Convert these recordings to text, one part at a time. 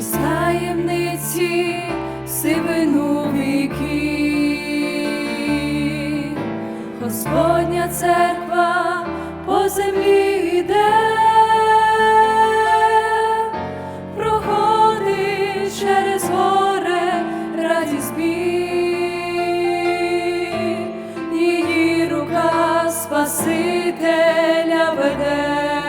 крізь таємниці сивину віки, Господня церква по землі йде, проходить через горе радість біль, її рука Спасителя веде.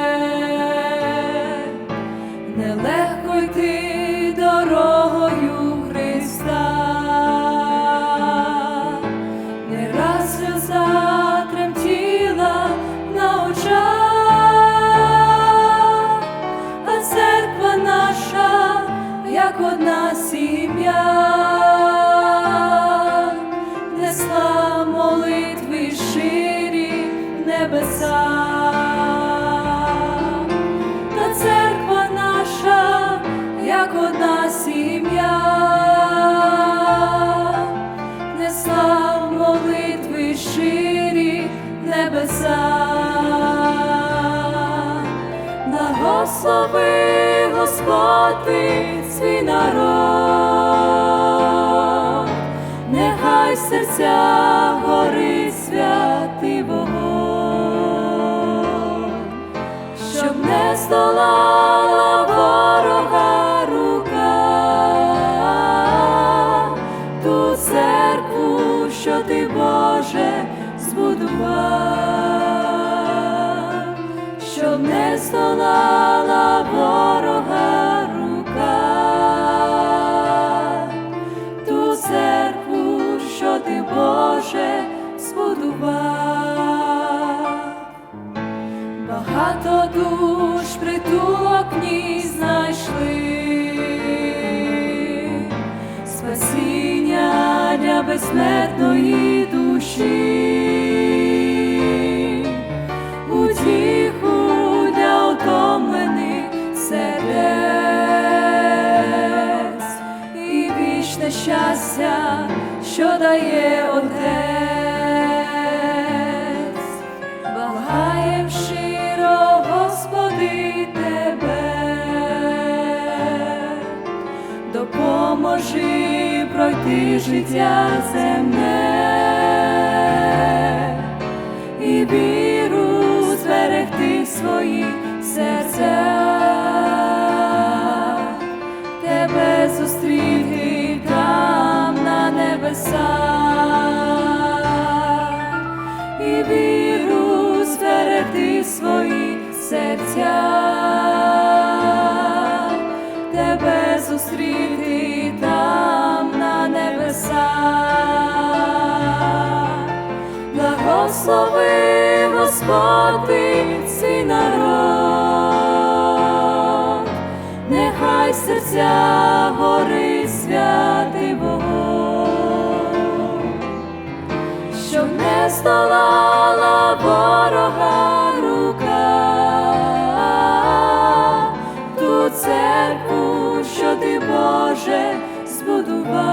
Одна сім'я, несла молитви ширі небеса. Та церква наша, як одна сім'я, несла молитви ширі небеса. Благослови Господь ти свій народ, нехай серця горить святий вогонь щоб не здолала ворога рука, ту церкву, що ти, Боже, збудував, щоб не здолала ворога ти, Боже, збудував. Багато душ притулок в знайшли, спасіння для безсмертної душі, що дає Отець. Благаєм щиро, Господи, Тебе, допоможи пройти життя земне серцях, тебе зустріти там на небесах. Благослови Господь ти свій народ, нехай серця горить святий вогонь щоб не здолала збудував,